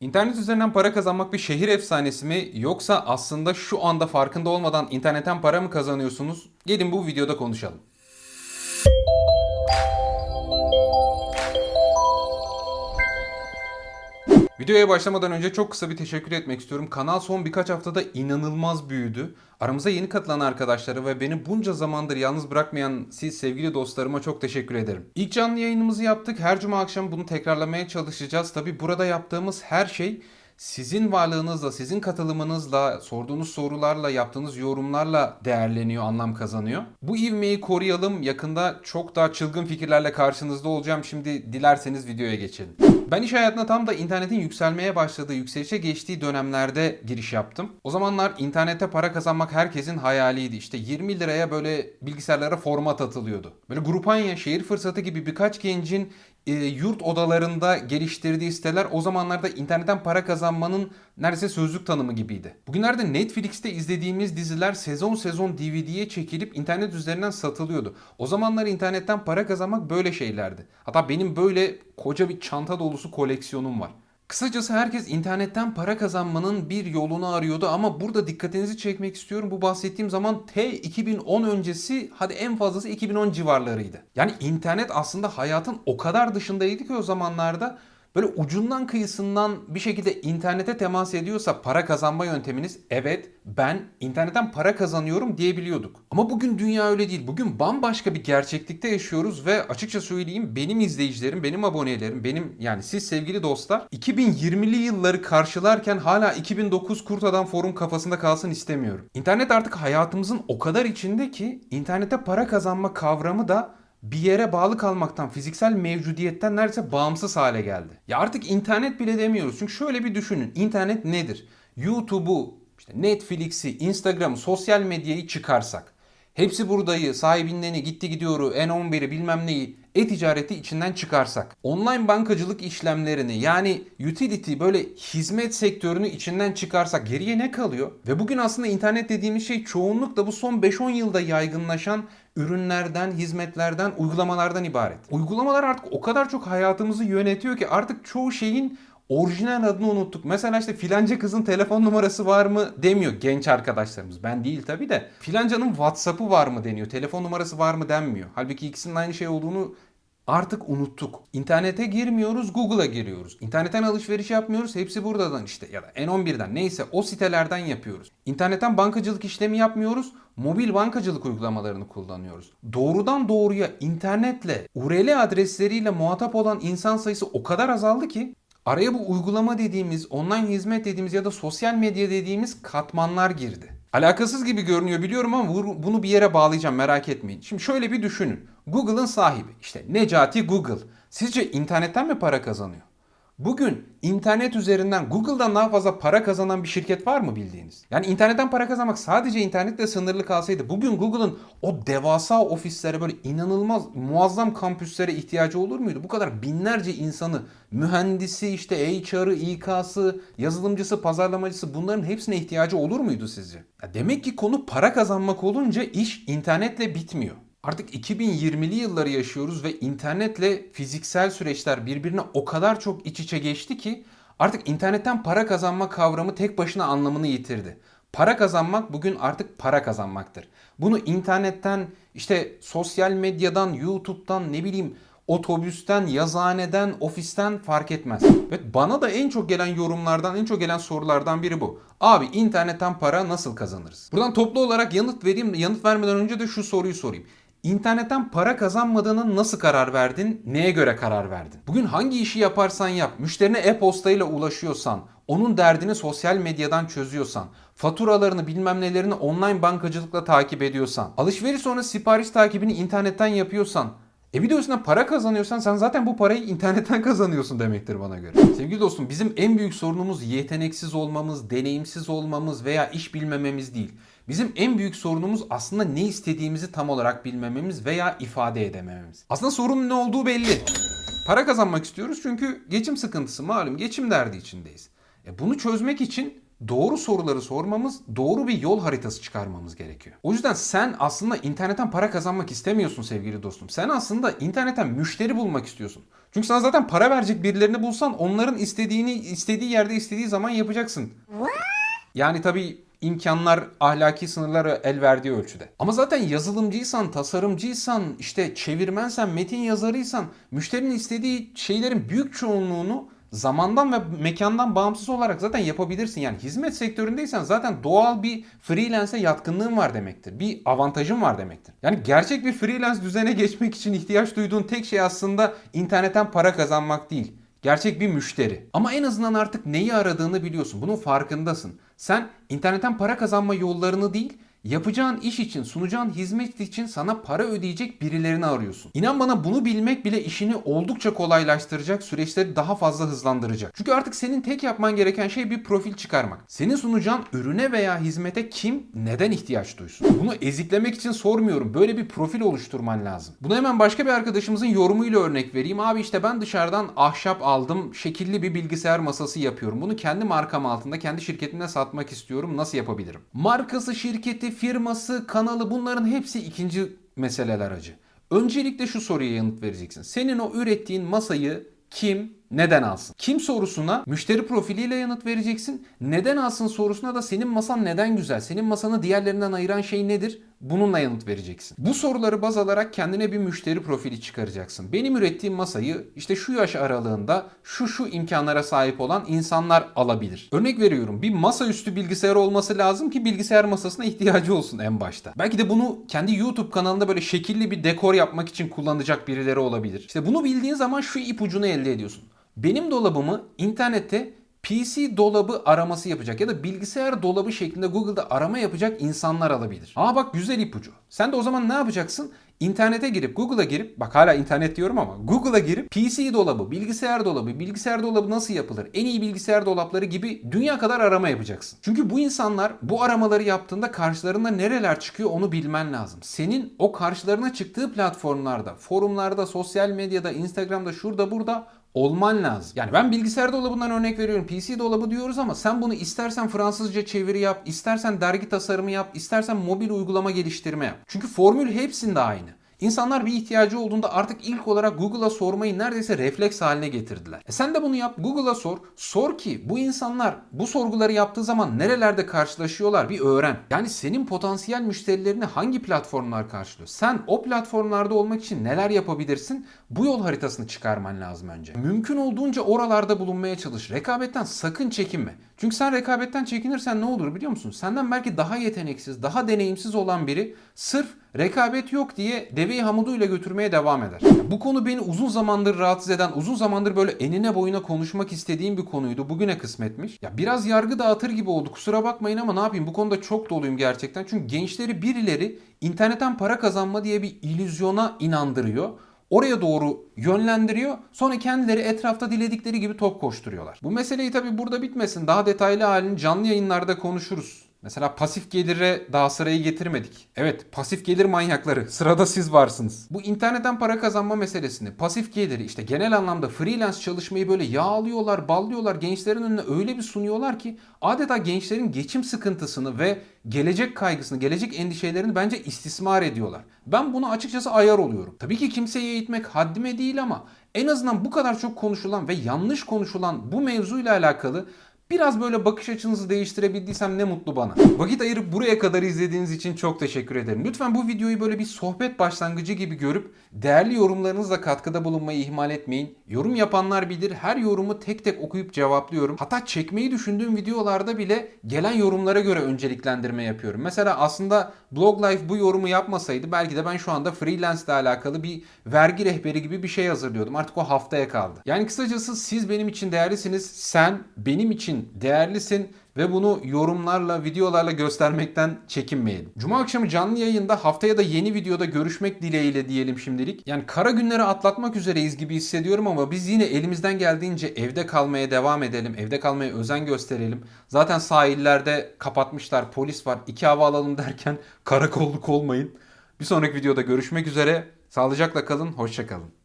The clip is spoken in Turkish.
İnternet üzerinden para kazanmak bir şehir efsanesi mi yoksa aslında şu anda farkında olmadan internetten para mı kazanıyorsunuz? Gelin bu videoda konuşalım. Videoya başlamadan önce çok kısa bir teşekkür etmek istiyorum. Kanal son birkaç haftada inanılmaz büyüdü. Aramıza yeni katılan arkadaşlara ve beni bunca zamandır yalnız bırakmayan siz sevgili dostlarıma çok teşekkür ederim. İlk canlı yayınımızı yaptık. Her cuma akşam bunu tekrarlamaya çalışacağız. Tabi burada yaptığımız her şey sizin varlığınızla, sizin katılımınızla, sorduğunuz sorularla, yaptığınız yorumlarla değerleniyor, anlam kazanıyor. Bu ivmeyi koruyalım. Yakında çok daha çılgın fikirlerle karşınızda olacağım. Şimdi dilerseniz videoya geçelim. Ben iş hayatına tam da internetin yükselmeye başladığı, yükselişe geçtiği dönemlerde giriş yaptım. O zamanlar internete para kazanmak herkesin hayaliydi. İşte 20 liraya böyle bilgisayarlara format atılıyordu. Böyle Grupanya, Şehir Fırsatı gibi birkaç gencin e, yurt odalarında geliştirdiği siteler o zamanlarda internetten para kazanmanın neredeyse sözlük tanımı gibiydi. Bugünlerde Netflix'te izlediğimiz diziler sezon sezon DVD'ye çekilip internet üzerinden satılıyordu. O zamanlar internetten para kazanmak böyle şeylerdi. Hatta benim böyle koca bir çanta dolusu koleksiyonum var. Kısacası herkes internetten para kazanmanın bir yolunu arıyordu ama burada dikkatinizi çekmek istiyorum. Bu bahsettiğim zaman T 2010 öncesi hadi en fazlası 2010 civarlarıydı. Yani internet aslında hayatın o kadar dışındaydı ki o zamanlarda böyle ucundan kıyısından bir şekilde internete temas ediyorsa para kazanma yönteminiz evet ben internetten para kazanıyorum diyebiliyorduk. Ama bugün dünya öyle değil. Bugün bambaşka bir gerçeklikte yaşıyoruz ve açıkça söyleyeyim benim izleyicilerim, benim abonelerim, benim yani siz sevgili dostlar 2020'li yılları karşılarken hala 2009 Kurt Adam Forum kafasında kalsın istemiyorum. İnternet artık hayatımızın o kadar içinde ki internete para kazanma kavramı da bir yere bağlı kalmaktan, fiziksel mevcudiyetten neredeyse bağımsız hale geldi. Ya artık internet bile demiyoruz. Çünkü şöyle bir düşünün. İnternet nedir? YouTube'u, işte Netflix'i, Instagram'ı, sosyal medyayı çıkarsak. Hepsi buradayı, sahibinden gitti gidiyoru, N11'i bilmem neyi, e-ticareti içinden çıkarsak. Online bankacılık işlemlerini yani utility böyle hizmet sektörünü içinden çıkarsak geriye ne kalıyor? Ve bugün aslında internet dediğimiz şey çoğunlukla bu son 5-10 yılda yaygınlaşan ürünlerden, hizmetlerden, uygulamalardan ibaret. Uygulamalar artık o kadar çok hayatımızı yönetiyor ki artık çoğu şeyin orijinal adını unuttuk. Mesela işte filanca kızın telefon numarası var mı demiyor genç arkadaşlarımız. Ben değil tabi de. Filancanın WhatsApp'ı var mı deniyor. Telefon numarası var mı denmiyor. Halbuki ikisinin aynı şey olduğunu artık unuttuk. İnternete girmiyoruz, Google'a giriyoruz. İnternetten alışveriş yapmıyoruz, hepsi buradan işte ya da N11'den neyse o sitelerden yapıyoruz. İnternetten bankacılık işlemi yapmıyoruz, mobil bankacılık uygulamalarını kullanıyoruz. Doğrudan doğruya internetle, URL adresleriyle muhatap olan insan sayısı o kadar azaldı ki araya bu uygulama dediğimiz, online hizmet dediğimiz ya da sosyal medya dediğimiz katmanlar girdi. Alakasız gibi görünüyor biliyorum ama bunu bir yere bağlayacağım merak etmeyin. Şimdi şöyle bir düşünün. Google'ın sahibi işte Necati Google. Sizce internetten mi para kazanıyor? Bugün internet üzerinden Google'dan daha fazla para kazanan bir şirket var mı bildiğiniz? Yani internetten para kazanmak sadece internetle sınırlı kalsaydı bugün Google'ın o devasa ofislere böyle inanılmaz muazzam kampüslere ihtiyacı olur muydu? Bu kadar binlerce insanı mühendisi işte HR'ı, İK'sı, yazılımcısı, pazarlamacısı bunların hepsine ihtiyacı olur muydu sizce? Ya demek ki konu para kazanmak olunca iş internetle bitmiyor. Artık 2020'li yılları yaşıyoruz ve internetle fiziksel süreçler birbirine o kadar çok iç içe geçti ki artık internetten para kazanma kavramı tek başına anlamını yitirdi. Para kazanmak bugün artık para kazanmaktır. Bunu internetten, işte sosyal medyadan, YouTube'dan, ne bileyim otobüsten, yazıhaneden, ofisten fark etmez. Ve bana da en çok gelen yorumlardan, en çok gelen sorulardan biri bu. Abi internetten para nasıl kazanırız? Buradan toplu olarak yanıt vereyim. Yanıt vermeden önce de şu soruyu sorayım. İnternetten para kazanmadığına nasıl karar verdin? Neye göre karar verdin? Bugün hangi işi yaparsan yap, müşterine e-postayla ulaşıyorsan, onun derdini sosyal medyadan çözüyorsan, faturalarını bilmem nelerini online bankacılıkla takip ediyorsan, alışveriş sonra sipariş takibini internetten yapıyorsan, e bir de üstüne para kazanıyorsan sen zaten bu parayı internetten kazanıyorsun demektir bana göre. Sevgili dostum bizim en büyük sorunumuz yeteneksiz olmamız, deneyimsiz olmamız veya iş bilmememiz değil. Bizim en büyük sorunumuz aslında ne istediğimizi tam olarak bilmememiz veya ifade edemememiz. Aslında sorunun ne olduğu belli. Para kazanmak istiyoruz çünkü geçim sıkıntısı malum geçim derdi içindeyiz. E bunu çözmek için doğru soruları sormamız, doğru bir yol haritası çıkarmamız gerekiyor. O yüzden sen aslında internetten para kazanmak istemiyorsun sevgili dostum. Sen aslında internetten müşteri bulmak istiyorsun. Çünkü sen zaten para verecek birilerini bulsan onların istediğini istediği yerde istediği zaman yapacaksın. Yani tabii imkanlar ahlaki sınırlara el verdiği ölçüde. Ama zaten yazılımcıysan, tasarımcıysan, işte çevirmensen, metin yazarıysan müşterinin istediği şeylerin büyük çoğunluğunu zamandan ve mekandan bağımsız olarak zaten yapabilirsin. Yani hizmet sektöründeysen zaten doğal bir freelance'e yatkınlığın var demektir. Bir avantajın var demektir. Yani gerçek bir freelance düzene geçmek için ihtiyaç duyduğun tek şey aslında internetten para kazanmak değil. Gerçek bir müşteri. Ama en azından artık neyi aradığını biliyorsun. Bunun farkındasın. Sen internetten para kazanma yollarını değil, yapacağın iş için, sunacağın hizmet için sana para ödeyecek birilerini arıyorsun. İnan bana bunu bilmek bile işini oldukça kolaylaştıracak, süreçleri daha fazla hızlandıracak. Çünkü artık senin tek yapman gereken şey bir profil çıkarmak. Senin sunacağın ürüne veya hizmete kim, neden ihtiyaç duysun? Bunu eziklemek için sormuyorum. Böyle bir profil oluşturman lazım. Bunu hemen başka bir arkadaşımızın yorumuyla örnek vereyim. Abi işte ben dışarıdan ahşap aldım, şekilli bir bilgisayar masası yapıyorum. Bunu kendi markam altında, kendi şirketimde satmak istiyorum. Nasıl yapabilirim? Markası, şirketi, firması, kanalı bunların hepsi ikinci meseleler acı. Öncelikle şu soruya yanıt vereceksin. Senin o ürettiğin masayı kim, neden alsın? Kim sorusuna müşteri profiliyle yanıt vereceksin. Neden alsın sorusuna da senin masan neden güzel? Senin masanı diğerlerinden ayıran şey nedir? Bununla yanıt vereceksin. Bu soruları baz alarak kendine bir müşteri profili çıkaracaksın. Benim ürettiğim masayı işte şu yaş aralığında şu şu imkanlara sahip olan insanlar alabilir. Örnek veriyorum bir masaüstü bilgisayar olması lazım ki bilgisayar masasına ihtiyacı olsun en başta. Belki de bunu kendi YouTube kanalında böyle şekilli bir dekor yapmak için kullanacak birileri olabilir. İşte bunu bildiğin zaman şu ipucunu elde ediyorsun. Benim dolabımı internette PC dolabı araması yapacak ya da bilgisayar dolabı şeklinde Google'da arama yapacak insanlar alabilir. Aa bak güzel ipucu. Sen de o zaman ne yapacaksın? İnternete girip Google'a girip bak hala internet diyorum ama Google'a girip PC dolabı, bilgisayar dolabı, bilgisayar dolabı nasıl yapılır? En iyi bilgisayar dolapları gibi dünya kadar arama yapacaksın. Çünkü bu insanlar bu aramaları yaptığında karşılarında nereler çıkıyor onu bilmen lazım. Senin o karşılarına çıktığı platformlarda, forumlarda, sosyal medyada, Instagram'da, şurada burada olman lazım. Yani ben bilgisayar dolabından örnek veriyorum. PC dolabı diyoruz ama sen bunu istersen Fransızca çeviri yap, istersen dergi tasarımı yap, istersen mobil uygulama geliştirme yap. Çünkü formül hepsinde aynı. İnsanlar bir ihtiyacı olduğunda artık ilk olarak Google'a sormayı neredeyse refleks haline getirdiler. E sen de bunu yap. Google'a sor. Sor ki bu insanlar bu sorguları yaptığı zaman nerelerde karşılaşıyorlar bir öğren. Yani senin potansiyel müşterilerini hangi platformlar karşılıyor? Sen o platformlarda olmak için neler yapabilirsin? Bu yol haritasını çıkarman lazım önce. Mümkün olduğunca oralarda bulunmaya çalış. Rekabetten sakın çekinme. Çünkü sen rekabetten çekinirsen ne olur biliyor musun? Senden belki daha yeteneksiz, daha deneyimsiz olan biri sırf rekabet yok diye deveyi hamuduyla götürmeye devam eder. Bu konu beni uzun zamandır rahatsız eden, uzun zamandır böyle enine boyuna konuşmak istediğim bir konuydu. Bugüne kısmetmiş. Ya biraz yargı dağıtır gibi oldu. Kusura bakmayın ama ne yapayım? Bu konuda çok doluyum gerçekten. Çünkü gençleri birileri internetten para kazanma diye bir illüzyona inandırıyor oraya doğru yönlendiriyor. Sonra kendileri etrafta diledikleri gibi top koşturuyorlar. Bu meseleyi tabi burada bitmesin. Daha detaylı halini canlı yayınlarda konuşuruz. Mesela pasif gelire daha sırayı getirmedik. Evet pasif gelir manyakları. Sırada siz varsınız. Bu internetten para kazanma meselesini, pasif geliri işte genel anlamda freelance çalışmayı böyle yağlıyorlar, ballıyorlar. Gençlerin önüne öyle bir sunuyorlar ki adeta gençlerin geçim sıkıntısını ve gelecek kaygısını, gelecek endişelerini bence istismar ediyorlar. Ben bunu açıkçası ayar oluyorum. Tabii ki kimseyi eğitmek haddime değil ama en azından bu kadar çok konuşulan ve yanlış konuşulan bu mevzuyla alakalı Biraz böyle bakış açınızı değiştirebildiysem ne mutlu bana. Vakit ayırıp buraya kadar izlediğiniz için çok teşekkür ederim. Lütfen bu videoyu böyle bir sohbet başlangıcı gibi görüp değerli yorumlarınızla katkıda bulunmayı ihmal etmeyin. Yorum yapanlar bilir her yorumu tek tek okuyup cevaplıyorum. Hatta çekmeyi düşündüğüm videolarda bile gelen yorumlara göre önceliklendirme yapıyorum. Mesela aslında Blog Life bu yorumu yapmasaydı belki de ben şu anda freelance ile alakalı bir vergi rehberi gibi bir şey hazırlıyordum. Artık o haftaya kaldı. Yani kısacası siz benim için değerlisiniz. Sen benim için değerlisin ve bunu yorumlarla, videolarla göstermekten çekinmeyin. Cuma akşamı canlı yayında haftaya da yeni videoda görüşmek dileğiyle diyelim şimdilik. Yani kara günleri atlatmak üzereyiz gibi hissediyorum ama biz yine elimizden geldiğince evde kalmaya devam edelim. Evde kalmaya özen gösterelim. Zaten sahillerde kapatmışlar, polis var. İki hava alalım derken karakolluk olmayın. Bir sonraki videoda görüşmek üzere. Sağlıcakla kalın, hoşça kalın.